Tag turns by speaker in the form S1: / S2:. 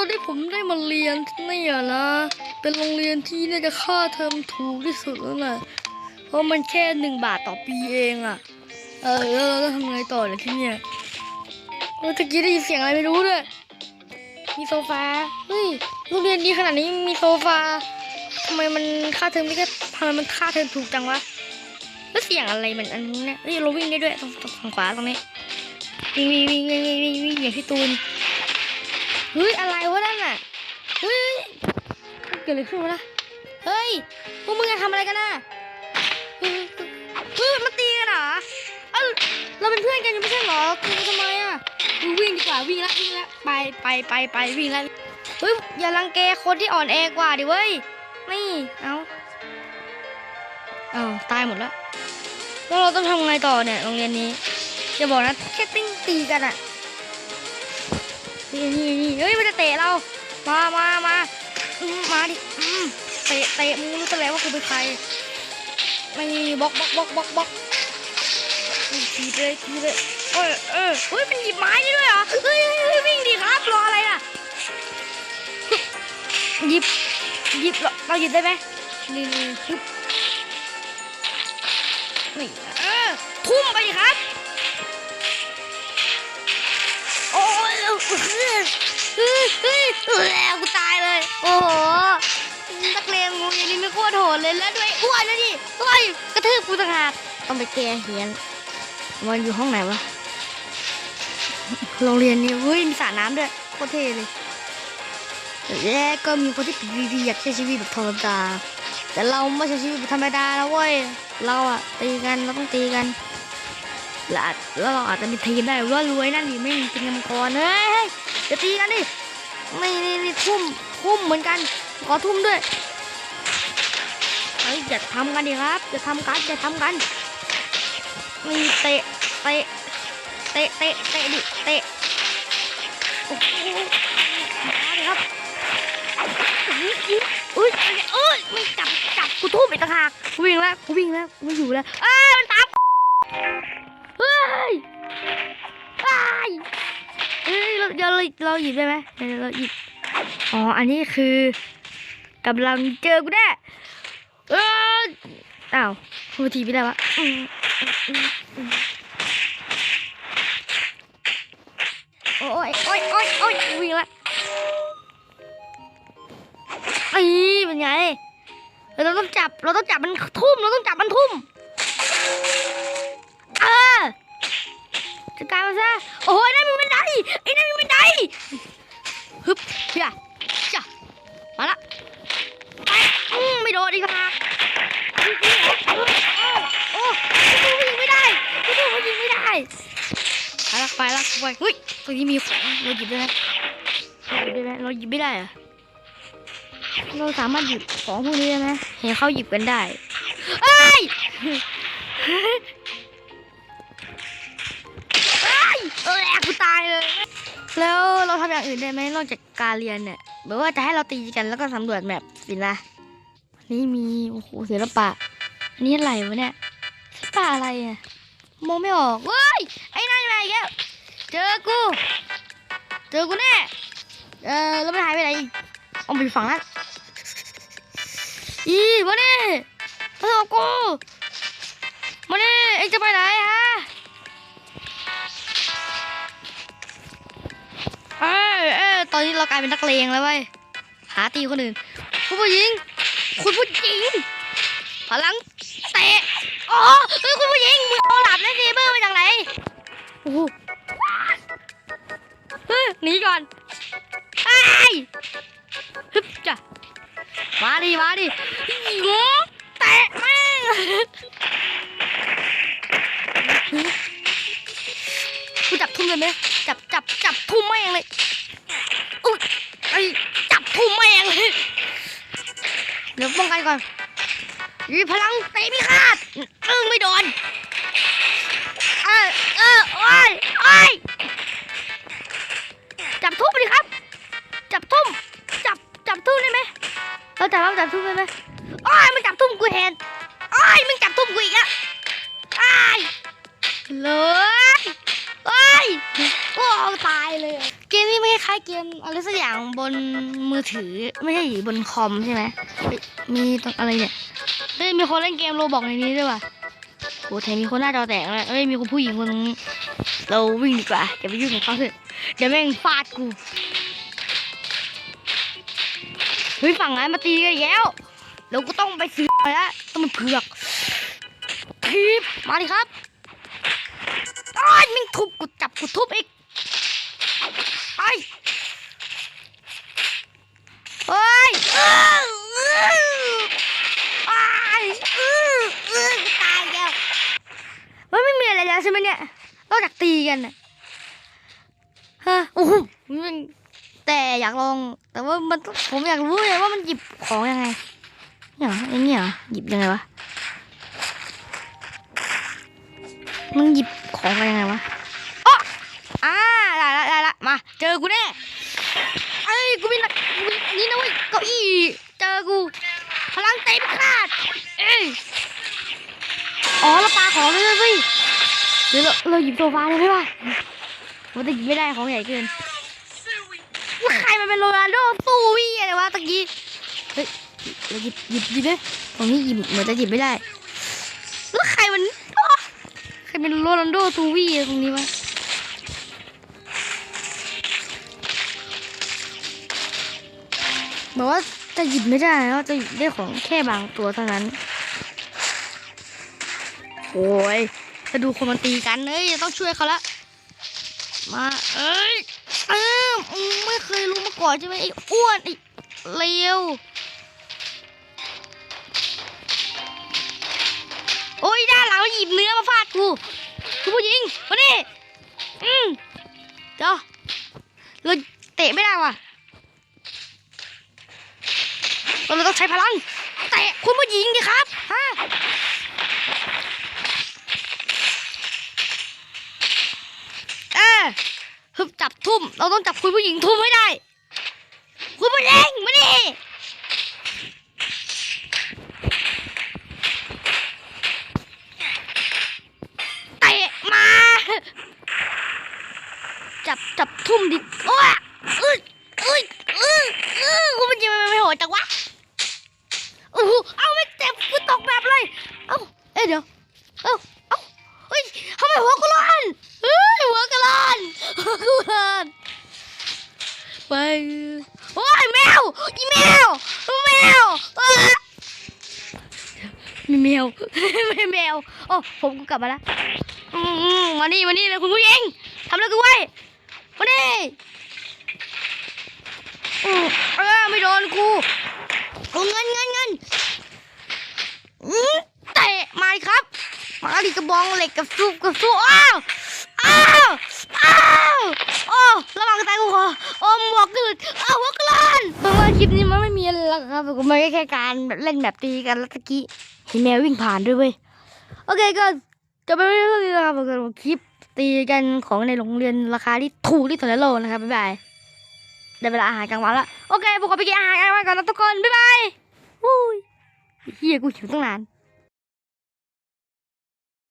S1: อาล่ะตอนนี้ผมได้มาเรียนที่นี่อะนะ เป็นโรงเรียนที่น่าจะค่าเทอมถูกที่สุดแล้วนะเพราะมันแค่หนึ่งบาทต่อปีเองอะเออแล้วเราจะทำไงต่อเนี่ยที่เนี่ยเออตะกี้ได้ยินเสียงอะไรไม่รู้ด้วยมีโซฟา เฮ้ยโรงเรียนดีขนาดนี้มีโซฟาทำไมมันค่าเทอมไม่แค่ทำไมมันค่าเทอมถูกจังวะแล้วเสียงอะไรมันอันนี้เนี่ยเฮ้ยเราวิ่งได้ด้วยตรงทางขวาตรงนี้วิ่งวิ่งวิ่งวิ่งวิ่งวิ่งอย่างพี่ตูนเฮ้ยอะไรวะ กิดอะไรขึ้นวะล่ะเฮ้ย พวกมึงจะทำอะไรกันน่ะเฮ้ยมันตีกันเหรอเอ้าเราเป็นเพื่อนกันยู่ไม่ใช่เหรอตีกันทำไมอะมึงวิ่งดีกว่าวิ่งละวิ่งละไปไปไปไปวิ่งละเฮ้ยอย่ารังแกคนที่อ่อนแอกว่าดิเว้ยนี่เอาเอาตายหมดแล้วแล้วเราต้องทำไงต่อเนี่ยโรงเรียนนี้อย่าบอกนะแค่ติ้งตีกันอะนี่นี่นี่เฮ้ยมันจะเตะเรา มามามา มาดิเตะเตะมึงรู้ตัวแล้วว่ากูเป็นใครไม่บล็อกบล็อกบล็อกบล็อกบล็อกนี่ทีเลยทีเลยเออเออเฮ้ยมันหยิบไม้ได้ด้วยเหรอเฮ้ยเฮ้ยเฮ้ยวิ่งดิครับรออะไรล่ะหยิบหยิบเราเราหยิบได้ไหมนี่นี่ฮึบนี่เออทุ่มไปดิครับโอ้ยเฮ้ยเฮ้ยเฮ้ยแล้วกูตาย โอ้โหนักเลงงูอย่างนี้ไม่โคตรโหดเลยแล้วด้วยอ้วนนะดิเฮ้ยกระทืบกูต่างหากต้องไปแก้เฮียนมันอยู่ห้องไหนวะโรงเรียนนี้เฮ้ยมีสระน้ำด้วยโคตรเท่เลยและก็มีคนที่ปีดีอยากใช้ชีวิตแบบธรรมดาแต่เราไม่ใช่ชีวิตแบบธรรมดาแล้วเว้ยเราอะตีกันเราต้องตีกันแล้วอาจแล้วเราอาจจะมีทีมได้ว่ารวยนั่นดิไม่มีเป็นมังกรเฮ้ยเฮ้ยจะตีกันดิไม่นี่นี่ทุ่ม ทุ่มเหมือนกัน ขอทุ่มด้วยเฮ้ยอย่าทำกันดิครับอย่าทำกันอย่าทำกันมีเตะเตะเตะเตะเตะดิเตะโอ้โหมาดิครับอุ้ยอุ้ยอุ้ยไม่จับจับกูทุ่มอีกต่างหากกูวิ่งแล้วกูวิ่งแล้วกูไม่อยู่แล้วเอ้ยมันตามเฮ้ยเฮ้ยเฮ้ยเราเราเราหยิบได้ไหมเราหยิบ อ๋อ อันนี้คือกำลังเจอกูแน่เอออ้าวทำไมทีไม่ได้วะโอ้ยโอ้ยโอ้ยโอ้ยวิ่งละไอ้เป็นไง เราต้องจับ เราต้องจับมันทุ่ม เราต้องจับมันทุ่ม เออจัดการมันซะ โอ้ยนั่นมันไม่ได้ไอ้นั่นมันไม่ได้ฮึบเฮีย จ้ะมาละไปอืมไม่โดนอีกค่ะโอ้กูยิงไม่ได้กูยิงไม่ได้ไปละไปละไปเฮ้ยตรงนี้มีของเราหยิบได้ไหมเราหยิบได้ไหมเราหยิบไม่ได้อะเราสามารถหยิบของพวกนี้ได้ไหมเห็นเขาหยิบกันได้เอ้ยเอ้ยเออแอกกูตายเลย แล้วเราทำอย่างอื่นได้ไหมนอกจากการเรียนเนี่ย แบบว่าจะให้เราตีกันแล้วก็สำรวจแมปสินะนี่มีโอ้โหศิลปะนนี้อะไรวะเนี่ยศิลปะอะไรอะมองไม่ออกเว้ยไอ้นั่นอะไรแกเจอกู เจอกูแน่เออแล้วมันหายไปไหนเอาไปฝั่งนั้นอีมาเนี่มาสอบกู เรากลายเป็นนักเลงแล้วเว้ยหาตีคนอื่นคุณผู้หญิง คุณผู้หญิงพลังเตะอ๋อเฮ้ยคุณผู้หญิงมึงเอาหลับแล้วเซเบอร์มาจากไหนโอ้โหเฮ้ยหนีก่อนไอ้ฮึบจ้ะมาดิมาดิงูแตะแม่งกูจับทุ่มเลยไหมจับจับจับทุ่มแม่งเลย ไอ้จับทุ่มแม่งเลยเดี๋ยวป้องกันก่อนยีพลังเตะพิฆาตเออไม่โดนเออเออโอ้ยโอ้ยจับทุ่มดิครับ จับทุ่มจับจับทุ่มได้ไหมเราจับเราจับทุ่มได้ไหมอ้ยมันจับทุ่มกูเห็นอ้ยมันจับทุ่มกูอีกอะอ้อยายเลยล้ายเกมอะไรสักอย่างบนมือถือไม่ใช่บนคอมใช่ไหมมีตรงอะไรเนี่ยเฮ้ยมีคนเล่นเกมโรบอกในนี้ด้วยว่ะโอ้แถมมีคนหน้าจอแตกเลยเอ้ยมีคนผู้หญิงคนนึงเราวิ่งดีกว่าอย่าไปยุ่งกับเขาเถอะเดี๋ยวแม่งฟาดกูเฮ้ยฝั่งนั้นมาตีกันแล้วเราก็ต้องไปซื้อไปแล้วต้องมันเผือกทีบมาดิครับอ้าม่งทุบกูจับกูทุบอีก ไปเฮ้ยเอ้อเอ้ออ้ายตายแล้วมันไม่มีอะไรแล้วใช่ไหมเนี่ยนอกจากตีกันนะฮะโอ้โหมันแต่อยากลอง แต่ว่ามันผมอยากรู้เลยว่ามันหยิบของยังไงเนี่ยเหรอไอ้เนี่ยเหรอหยิบยังไงวะมันหยิบของยังไงวะอ๋อ อ่าได้ละได้ละมาเจอกูแน่เอ้ยกูมีหนักกูมีนี่นะเว้ยเก้า อี้เจอกู พลังเต็มขาด เอ้ยอ๋อเราปาของเลยเว้ยเดี๋ยวเราเราหยิบโซฟาเลยไหมวะมันจะหยิบไม่ได้ของใหญ่เกินว่าใครมันเป็นโรนัลโดสู้วี่อะไรวะตะกี้เฮ้ยเราหยิบหยิบหยิบเลยตรงนี้หยิบเหมือนจะหยิบไม่ได้แล้วใครมันใครเป็นโรนัลโดซูวี่ตรงนี้วะ บอกว่าจะหยิบไม่ได้นะจะหยิบได้ของแค่บางตัวเท่านั้น โอ้ยจะดูคนมันตีกันเอ้ยต้องช่วยเขาละ มาเอ้ยเออไม่เคยรู้มาก่อนใช่ไหมไอ้อ้วนไอ้เลวโอ้ยด้านหลังมันหยิบเนื้อมาฟาดกูคุณผู้หญิงมาดิอืมเดี๋ยวเราเตะไม่ได้ว่ะ เราต้องใช้พลังเตะคุณผู้หญิงดิครับฮะเออฮึบจับทุ่ม เราต้องจับคุณผู้หญิงทุ่มให้ได้ คุณผู้หญิงมาดิเตะมา จับจับทุ่มดิ โอ้ยเอ้ยเอ้ยเอ้ยเอ้ยคุณผู้หญิงมันไม่โหดจังวะ โอ้โหเอาไม่เจ็บกูตกแบบเลย เอ้า เอ้ยเดี๋ยวเอ้าเอ้าเฮ้ยทำไมหัวกูร้อนเฮ้ยหัวกูร้อนหัวกูร้อนไปโอ้ยแมวอีแมวแมวมีแมวไม่แมวโอ้ผมกูกลับมาแล้วมานี่มานี่เลยคุณผู้หญิงทำอะไรกูไว้มานี่เออไม่โดนกูเงินเงินเงิน อืมเตะมาดิครับ มาดิกระบองเหล็กกับสู้กับสู้อ้าวอ้าวอ้าวโอ้ระวังตายกูขอโอ้หมวกกึดอ้าวหัวกลอนเพราะว่าคลิปนี้มันไม่มีอะไรหรอกครับผมมันแค่การเล่นแบบตีกันแล้วตะกี้เห็นแมววิ่งผ่านด้วยเว้ยโอเคก็จะไปเรื่อยๆนะครับผมกับคลิปตีกันของในโรงเรียนราคาที่ถูกที่สุดในโลกนะครับบ๊ายบายได้เวลาอาหารกลางวันแล้วโอเคผมขอไปกินอาหารกลางวันก่อนนะทุกคนบ๊ายบายอุ้ยเฮียกูหิวตั้งนาน